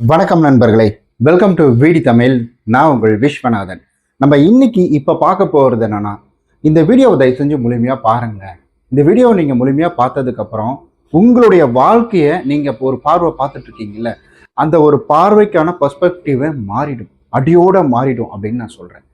வணக்கம் நண்பர்களே. Welcome to வீடி Tamil நான் உங்கள் விஸ்வநாதன். நம்ம இன்னைக்கு இப்போ பார்க்க போகிறது என்னென்னா இந்த வீடியோவை தயவு செஞ்சு முழுமையாக பாருங்கள் இந்த வீடியோவை நீங்கள் முழுமையாக பார்த்ததுக்கப்புறம் உங்களுடைய வாழ்க்கையை நீங்கள் இப்போ ஒரு பார்வை பார்த்துட்ருக்கீங்கள அந்த ஒரு பார்வைக்கான பர்ஸ்பெக்டிவை மாறிடும். அடியோட மாறிடும் அப்படின்னு நான் சொல்கிறேன்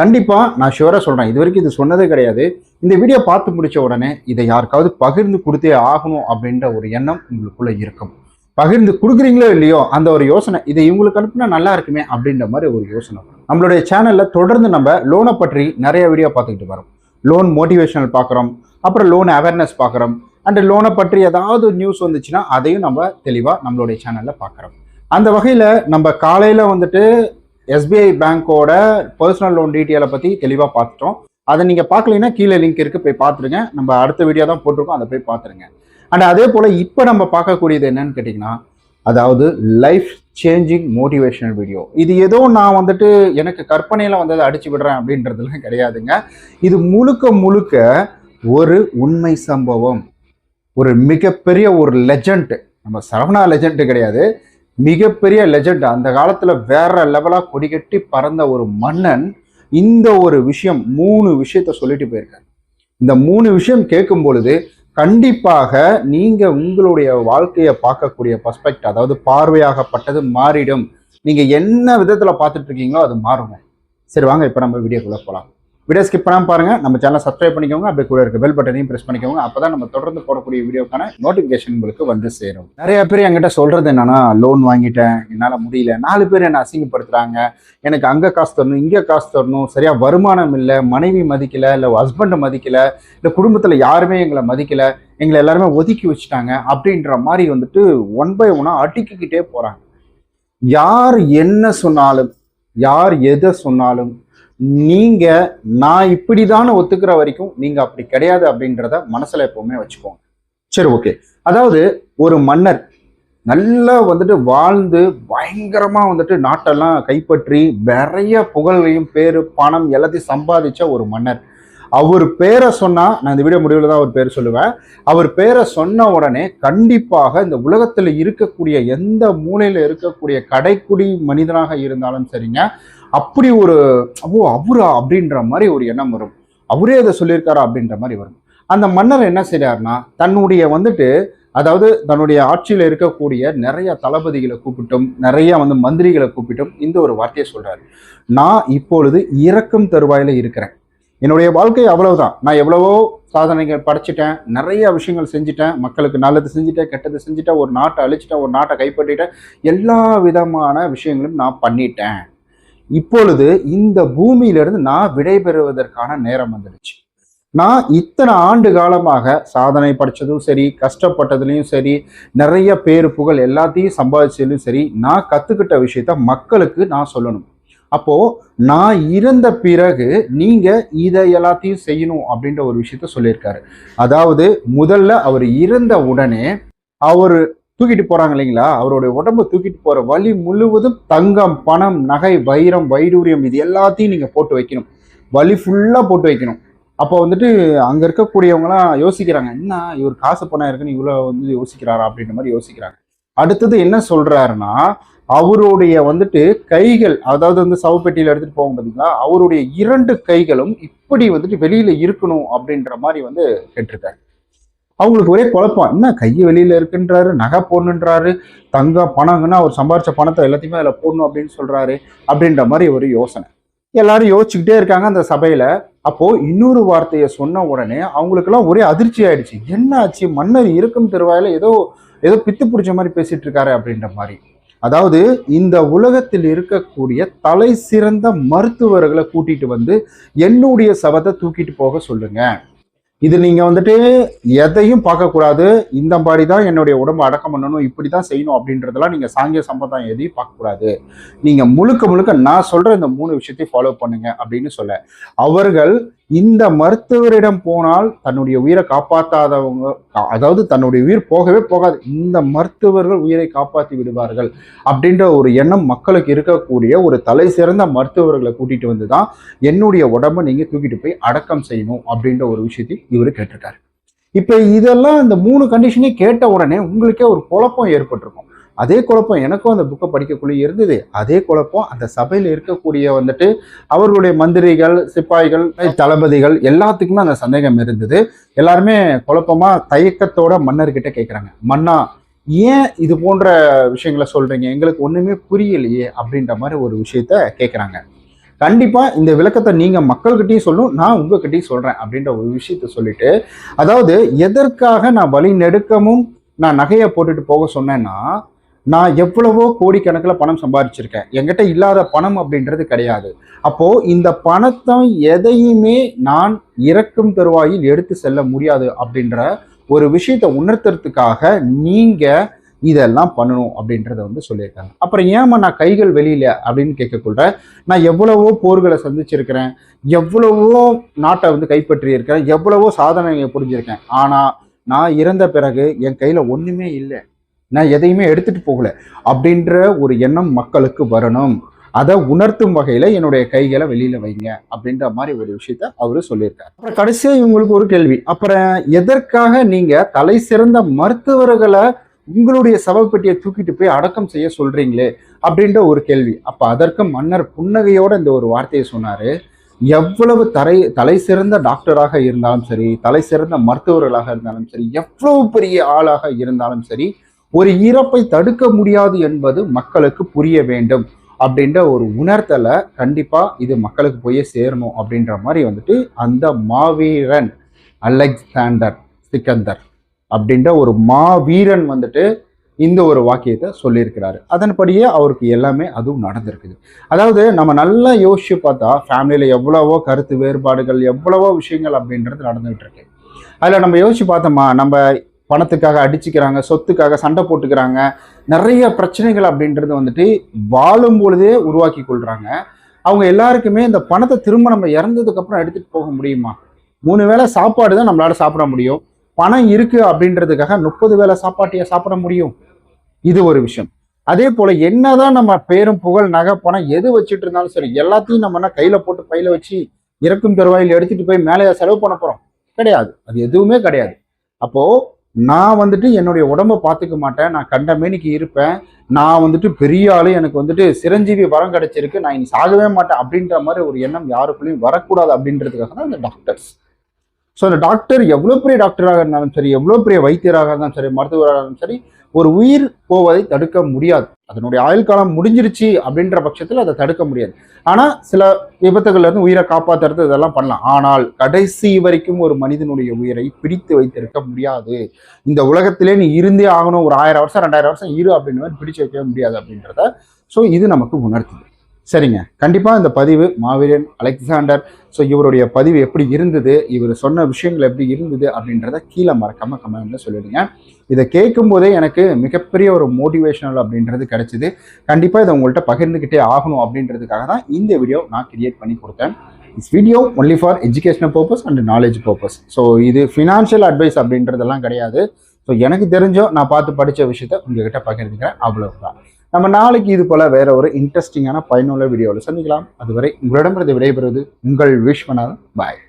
கண்டிப்பாக நான் ஷுவராக சொல்கிறேன் இது வரைக்கும் இது சொன்னதே கிடையாது. இந்த வீடியோ பார்த்து முடித்த உடனே இதை யாருக்காவது பகிர்ந்து கொடுத்தே ஆகணும் அப்படின்ற ஒரு எண்ணம் உங்களுக்குள்ளே இருக்கும். பகிர்ந்து கொடுக்குறீங்களோ இல்லையோ அந்த ஒரு யோசனை இதை இவங்களுக்கு அனுப்புனா நல்லா இருக்குமே அப்படின்ற மாதிரி ஒரு யோசனை நம்மளுடைய சேனலில் தொடர்ந்து நம்ம லோனை பற்றி நிறைய வீடியோ பார்த்துக்கிட்டு வரோம். லோன் மோட்டிவேஷனல் பார்க்குறோம் அப்புறம் லோன் அவேர்னஸ் பார்க்குறோம் அண்ட் லோனை பற்றி ஏதாவது நியூஸ் வந்துச்சுன்னா அதையும் நம்ம தெளிவாக நம்மளுடைய சேனலில் பார்க்குறோம். அந்த வகையில் நம்ம காலையில் வந்துட்டு எஸ்பிஐ பேங்க்கோட பர்சனல் லோன் டீட்டெயிலை பற்றி தெளிவாக பார்த்துட்டோம். அதை நீங்கள் பார்க்கலைன்னா கீழே லிங்க் இருக்குது போய் பார்த்துருங்க. நம்ம அடுத்த வீடியோ தான் போட்டிருக்கோம் அதை போய் பார்த்துருங்க. அண்ட் அதே போல் இப்போ நம்ம பார்க்கக்கூடியது என்னன்னு கேட்டிங்கன்னா அதாவது லைஃப் சேஞ்சிங் மோட்டிவேஷனல் வீடியோ இது ஏதோ நான் வந்துட்டு எனக்கு கற்பனையில் வந்ததை அடிச்சு விடுறேன் அப்படின்றதுலாம் கிடையாதுங்க. இது முழுக்க முழுக்க ஒரு உண்மை சம்பவம். ஒரு மிகப்பெரிய ஒரு லெஜண்ட் நம்ம சரவணா லெஜண்ட் கிடையாது. மிகப்பெரிய லெஜண்ட் அந்த காலத்தில் வேற லெவலாக கொடிகட்டி பறந்த ஒரு மன்னன் இந்த ஒரு விஷயம் மூணு விஷயத்த சொல்லிட்டு போயிருக்காரு. இந்த மூணு விஷயம் கேட்கும் பொழுது கண்டிப்பாக நீங்கள் உங்களுடைய வாழ்க்கையை பார்க்கக்கூடிய பர்ஸ்பெக்ட் அதாவது பார்வையாகப்பட்டது மாறிடும். நீங்கள் என்ன விதத்தில் பார்த்துட்ருக்கீங்களோ அது மாறுங்க. சரி வாங்க இப்போ நம்ம வீடியோக்குள்ள போகலாம் வீடியோ ஸ்கிப் பண்ணாமல் பாருங்க. நம்ம சேனலை சப்ஸ்கிரைப் பண்ணிக்கோங்க. அப்படியே கூட இருக்க பெல் பட்டனையும் ப்ரெஸ் பண்ணிக்கோங்க. அப்பதான் நம்ம தொடர்ந்து போடக்கூடிய வீடியோக்கான நோட்டிஃபிகேஷன் உங்களுக்கு வந்து சேரும். நிறைய பேர் என்கிட்ட சொல்கிறது என்னன்னா லோன் வாங்கிட்டேன். என்னால் முடியல. நாலு பேர் என்னை அசிங்கப்படுத்துகிறாங்க எனக்கு அங்கே காசு தரணும் இங்கே காசு தரணும். சரியாக வருமானம் இல்லை மனைவி மதிக்கலை இல்லை ஹஸ்பண்டை மதிக்கலை இல்லை குடும்பத்தில் யாருமே எங்களை மதிக்கலை எங்களை எல்லாருமே ஒதுக்கி வச்சுட்டாங்க அப்படின்ற மாதிரி வந்துட்டு ஒன் பை ஒன்னாக அடிக்கிக்கிட்டே போகிறாங்க யார் என்ன சொன்னாலும் யார் எதை சொன்னாலும் நீங்க நான் இப்படிதான் ஒத்துக்கிற வரைக்கும் நீங்க அப்படி கிடையாது அப்படின்றத மனசுல எப்பவுமே வச்சுக்கோங்க. சரி ஓகே அதாவது ஒரு மன்னர் நல்லா வந்துட்டு வாழ்ந்து பயங்கரமா வந்துட்டு நாட்டெல்லாம் கைப்பற்றி நிறைய புகழையும் பேரு பணம் எல்லாத்தையும் சம்பாதிச்ச ஒரு மன்னர். அவர் பேரை சொன்னால் நான் இந்த வீடியோ முடிவில் தான் அவர் பேர் சொல்லுவேன். அவர் பேரை சொன்ன உடனே கண்டிப்பாக இந்த உலகத்தில் இருக்கக்கூடிய எந்த மூலையில் இருக்கக்கூடிய கடைக்குடி மனிதனாக இருந்தாலும் சரிங்க அப்படி ஒரு ஓ அவரா? அப்படின்ற மாதிரி ஒரு எண்ணம் வரும். அவரே இதை சொல்லியிருக்காரா அப்படின்ற மாதிரி வரும். அந்த மன்னர் என்ன செய்றாருன்னா தன்னுடைய வந்துட்டு அதாவது தன்னுடைய ஆட்சியில் இருக்கக்கூடிய நிறைய தளபதிகளை கூப்பிட்டும் நிறைய வந்து மந்திரிகளை கூப்பிட்டும் இந்த ஒரு வார்த்தையை சொல்கிறாரு நான் இப்பொழுது இறக்கும் தருவாயில இருக்கிறேன். என்னுடைய வாழ்க்கை அவ்வளவுதான். நான் எவ்வளவோ சாதனைகள் படைச்சிட்டேன் நிறைய விஷயங்கள் செஞ்சுட்டேன் மக்களுக்கு நல்லது செஞ்சுட்டேன் கெட்டது செஞ்சுட்டேன் ஒரு நாட்டை அழிச்சிட்டேன் ஒரு நாட்டை கைப்பற்றிட்டேன் எல்லா விதமான விஷயங்களும் நான் பண்ணிட்டேன். இப்பொழுது இந்த பூமியிலிருந்து நான் விடைபெறுவதற்கான நேரம் வந்துடுச்சு. நான் இத்தனை ஆண்டு காலமாக சாதனை படித்ததும் சரி கஷ்டப்பட்டதுலையும் சரி நிறைய பேரு புகழ் எல்லாத்தையும் சம்பாதிச்சதுலையும் சரி நான் கற்றுக்கிட்ட விஷயத்த மக்களுக்கு நான் சொல்லணும். அப்போ நான் இறந்த பிறகு நீங்க இதை எல்லாத்தையும் செய்யணும் அப்படின்ற ஒரு விஷயத்த சொல்லியிருக்காரு. அதாவது முதல்ல அவர் இறந்த உடனே அவர் தூக்கிட்டு போறாங்க இல்லைங்களா? அவருடைய உடம்பு தூக்கிட்டு போற வழி முழுவதும் தங்கம் பணம் நகை வைரம் வைடூரியம் இது எல்லாத்தையும் நீங்க போட்டு வைக்கணும். வழி ஃபுல்லா போட்டு வைக்கணும். அப்போ வந்துட்டு அங்க இருக்கக்கூடியவங்களாம் யோசிக்கிறாங்க என்ன இவர் காசு பணம் இருக்குன்னு இவ்வளவு வந்து யோசிக்கிறாரா? அப்படின்ற மாதிரி யோசிக்கிறாங்க. அடுத்தது என்ன சொல்றாருன்னா அவருடைய வந்துட்டு கைகள் அதாவது வந்து சவப்பெட்டியில் எடுத்துட்டு போவோம் பார்த்தீங்களா அவருடைய இரண்டு கைகளும் இப்படி வந்துட்டு வெளியில இருக்கணும் அப்படின்ற மாதிரி வந்து கேட்டிருக்காரு. அவங்களுக்கு ஒரே குழப்பம் என்ன கை வெளியில இருக்குன்றாரு நகை போடணுன்றாரு தங்கம் பணங்கன்னா அவர் சம்பாரிச்ச பணத்தை எல்லாத்தையுமே அதில் போடணும் அப்படின்னு சொல்றாரு அப்படின்ற மாதிரி ஒரு யோசனை. எல்லாரும் யோசிச்சுக்கிட்டே இருக்காங்க அந்த சபையில. அப்போ இன்னொரு வார்த்தையை சொன்ன உடனே அவங்களுக்கெல்லாம் ஒரே அதிர்ச்சி ஆயிடுச்சு. என்ன ஆச்சு மன்னர் இருக்கும் திருவாயில ஏதோ ஏதோ பித்து பிடிச்ச மாதிரி பேசிட்டு இருக்காரு அப்படின்ற மாதிரி. அதாவது இந்த உலகத்தில் இருக்கக்கூடிய தலை சிறந்த மருத்துவர்களை கூட்டிட்டு வந்து என்னுடைய சவத்தை தூக்கிட்டு போக சொல்லுங்க. இது நீங்க வந்துட்டு எதையும் பார்க்கக்கூடாது. இந்த மாதிரி தான் என்னுடைய உடம்பு அடக்கம் பண்ணணும் இப்படி தான் செய்யணும் அப்படின்றதெல்லாம் நீங்க சாங்கிய சம்பிரதாயம் எதையும் பார்க்கக்கூடாது. நீங்க முழுக்க முழுக்க நான் சொல்ற இந்த மூணு விஷயத்தையும் ஃபாலோ பண்ணுங்க அப்படின்னு சொல்ல. அவர்கள் இந்த மருத்துவரிடம் போனால் தன்னுடைய உயிரை காப்பாற்றாதவங்க அதாவது தன்னுடைய உயிர் போகவே போகாது. இந்த மருத்துவர்கள் உயிரை காப்பாற்றி விடுவார்கள் அப்படின்ற ஒரு எண்ணம் மக்களுக்கு இருக்கக்கூடிய ஒரு தலை சிறந்த மருத்துவர்களை கூட்டிட்டு வந்து தான் என்னுடைய உடம்பை நீங்க தூக்கிட்டு போய் அடக்கம் செய்யணும் அப்படின்ற ஒரு விஷயத்தை இவர் கேட்டிருக்காரு. இப்போ இதெல்லாம் இந்த மூணு கண்டிஷனையும் கேட்ட உடனே உங்களுக்கே ஒரு குழப்பம் ஏற்பட்டிருக்கும். அதே குழப்பம் எனக்கும் அந்த புக்கை படிக்கக்குள்ளே இருந்தது. அதே குழப்பம் அந்த சபையில் இருக்கக்கூடிய வந்துட்டு அவர்களுடைய மந்திரிகள் சிப்பாய்கள் தளபதிகள் எல்லாத்துக்குமே அந்த சந்தேகம் இருந்தது. எல்லாருமே குழப்பமா தயக்கத்தோட மன்னர்கிட்ட கேட்குறாங்க மன்னா ஏன் இது போன்ற விஷயங்களை சொல்றீங்க? எங்களுக்கு ஒண்ணுமே புரியலையே அப்படின்ற மாதிரி ஒரு விஷயத்த கேட்குறாங்க கண்டிப்பா இந்த விளக்கத்தை நீங்க மக்கள்கிட்டையும் சொல்லணும் நான் உங்ககிட்டயும் சொல்றேன் அப்படின்ற ஒரு விஷயத்த சொல்லிட்டு அதாவது எதற்காக நான் வழி நெடுக்கமும் நான் நகையை போட்டுட்டு போக சொன்னேன்னா நான் எவ்வளவோ கோடிக்கணக்கில் பணம் சம்பாதிச்சிருக்கேன் என்கிட்ட இல்லாத பணம் அப்படின்றது கிடையாது. அப்போ இந்த பணத்தை எதையுமே நான் இறக்கும் தருவாயில் எடுத்து செல்ல முடியாது அப்படின்ற ஒரு விஷயத்தை உணர்த்துறதுக்காக நீங்க இதெல்லாம் பண்ணணும் அப்படின்றத வந்து சொல்லியிருக்காங்க. அப்புறம் ஏமா நான் கைகள் வெளியில அப்படின்னு கேட்கக்குள்ள நான் எவ்வளவோ போர்களை சந்திச்சிருக்கிறேன் எவ்வளவோ நாட்டை வந்து கைப்பற்றியிருக்கிறேன் எவ்வளவோ சாதனையை புரிஞ்சிருக்கேன். ஆனா நான் இறந்த பிறகு என் கையில ஒண்ணுமே இல்லை. நான் எதையுமே எடுத்துட்டு போகல அப்படின்ற ஒரு எண்ணம் மக்களுக்கு வரணும். அதை உணர்த்தும் வகையில என்னுடைய கைகளை வெளியில வைங்க அப்படின்ற மாதிரி ஒரு விஷயத்த அவரு சொல்லியிருக்காரு. அப்புறம் கடைசியா இவங்களுக்கு ஒரு கேள்வி. அப்புறம் எதற்காக நீங்க தலை சிறந்த மருத்துவர்களை உங்களுடைய சவப்பெட்டியை தூக்கிட்டு போய் அடக்கம் செய்ய சொல்றீங்களே அப்படின்ற ஒரு கேள்வி. அப்ப அதற்கு மன்னர் புன்னகையோட இந்த ஒரு வார்த்தையை சொன்னாரு. எவ்வளவு தரை தலை சிறந்த டாக்டராக இருந்தாலும் சரி தலை சிறந்த மருத்துவர்களாக இருந்தாலும் சரி எவ்வளவு பெரிய ஆளாக இருந்தாலும் சரி ஒரு இறப்பை தடுக்க முடியாது என்பது மக்களுக்கு புரிய வேண்டும் அப்படின்ற ஒரு உணர்த்தலை கண்டிப்பாக இது மக்களுக்கு போய் சேரணும் அப்படின்ற மாதிரி வந்துட்டு அந்த மாவீரன் அலெக்சாண்டர் சிக்கந்தர் அப்படின்ற ஒரு மாவீரன் வந்துட்டு இந்த ஒரு வாக்கியத்தை சொல்லியிருக்கிறாரு. அதன்படியே அவருக்கு எல்லாமே அதுவும் நடந்திருக்குது. அதாவது நம்ம நல்லா யோசிச்சு பார்த்தா ஃபேமிலியில் எவ்வளவோ கருத்து வேறுபாடுகள் எவ்வளவோ விஷயங்கள் அப்படின்றது நடந்துகிட்டு இருக்கு. அதில் நம்ம யோசிச்சு பார்த்தோமா நம்ம பணத்துக்காக அடிச்சுக்கிறாங்க சொத்துக்காக சண்டை போட்டுக்கிறாங்க நிறைய பிரச்சனைகள் அப்படின்றது வந்துட்டு வாழும் பொழுதே உருவாக்கி கொள்றாங்க. அவங்க எல்லாருக்குமே இந்த பணத்தை திரும்ப நம்ம இறந்ததுக்கு அப்புறம் எடுத்துட்டு போக முடியுமா? மூணு வேளை சாப்பாடு தான் நம்மளால சாப்பிட முடியும். பணம் இருக்கு அப்படின்றதுக்காக முப்பது வேளை சாப்பாட்டையை சாப்பிட முடியும்? இது ஒரு விஷயம். அதே போல என்னதான் நம்ம பேரும் புகழ் நகை பணம் எது வச்சுட்டு இருந்தாலும் சரி எல்லாத்தையும் நம்ம என்ன கையில போட்டு பையில வச்சு இறக்கும் தருவாயில் எடுத்துட்டு போய் மேலே செலவு பண்ண போறோம்? கிடையாது. அது எதுவுமே கிடையாது. அப்போ நான் வந்துட்டு என்னுடைய உடம்ப பார்த்துக்க மாட்டேன். நான் கண்ட மேனிக்கு இருப்பேன். நான் வந்துட்டு பெரிய ஆளு எனக்கு வந்துட்டு சிரஞ்சீவி வரம் கிடைச்சிருக்கு. நான் இனி சாகவே மாட்டேன் அப்படின்ற மாதிரி ஒரு எண்ணம் யாருக்குள்ளேயும் வரக்கூடாது அப்படின்றதுக்காக தான் இந்த டாக்டர்ஸ். ஸோ அந்த டாக்டர் எவ்வளோ பெரிய டாக்டராக இருந்தாலும் சரி எவ்வளோ பெரிய வைத்தியராக இருந்தாலும் சரி மருத்துவராக இருந்தாலும் சரி ஒரு உயிர் போவதை தடுக்க முடியாது. அதனுடைய ஆயுள் காலம் முடிஞ்சிருச்சு அப்படின்ற பட்சத்தில் அதை தடுக்க முடியாது. ஆனால் சில விபத்துகள்ல இருந்து உயிரை காப்பாற்றுறது இதெல்லாம் பண்ணலாம். ஆனால் கடைசி வரைக்கும் ஒரு மனிதனுடைய உயிரை பிடித்து வைத்திருக்க முடியாது. இந்த உலகத்திலே நீ இருந்தே ஆகணும். ஒரு ஆயிரம் வருஷம் ரெண்டாயிரம் வருஷம் இரு அப்படின்னு மாதிரி பிடிச்சு வைக்கவே முடியாது அப்படின்றத ஸோ இது நமக்கு உணர்த்துது. சரிங்க. கண்டிப்பாக இந்த பதிவு மாவீரன் அலெக்சாண்டர் ஸோ இவருடைய பதிவு எப்படி இருந்தது இவர் சொன்ன விஷயங்கள் எப்படி இருந்தது அப்படின்றத கீழே மறக்காம கமெண்ட்ல சொல்லிடுங்க. இதை கேட்கும் போதே எனக்கு மிகப்பெரிய ஒரு மோட்டிவேஷனல் அப்படின்றது கிடைச்சிது. கண்டிப்பாக இதை உங்கள்கிட்ட பகிர்ந்துக்கிட்டே ஆகணும் அப்படின்றதுக்காக தான் இந்த வீடியோ நான் கிரியேட் பண்ணி கொடுத்தேன். Is video only for educational purpose and knowledge purpose so இது ஃபினான்ஷியல் அட்வைஸ் அப்படின்றதெல்லாம் கிடையாது. ஸோ எனக்கு தெரிஞ்சோ நான் பார்த்து படித்த விஷயத்த உங்ககிட்ட பகிர்ந்துக்கிறேன். அவ்வளவுதான். நம்ம நாளைக்கு இது போல வேற ஒரு இன்ட்ரெஸ்டிங்கான பயனுள்ள வீடியோவில் சந்திக்கலாம். அதுவரை உங்களிடமிருந்து விடைபெறுவது உங்கள் விஸ்வநாதன். பாய்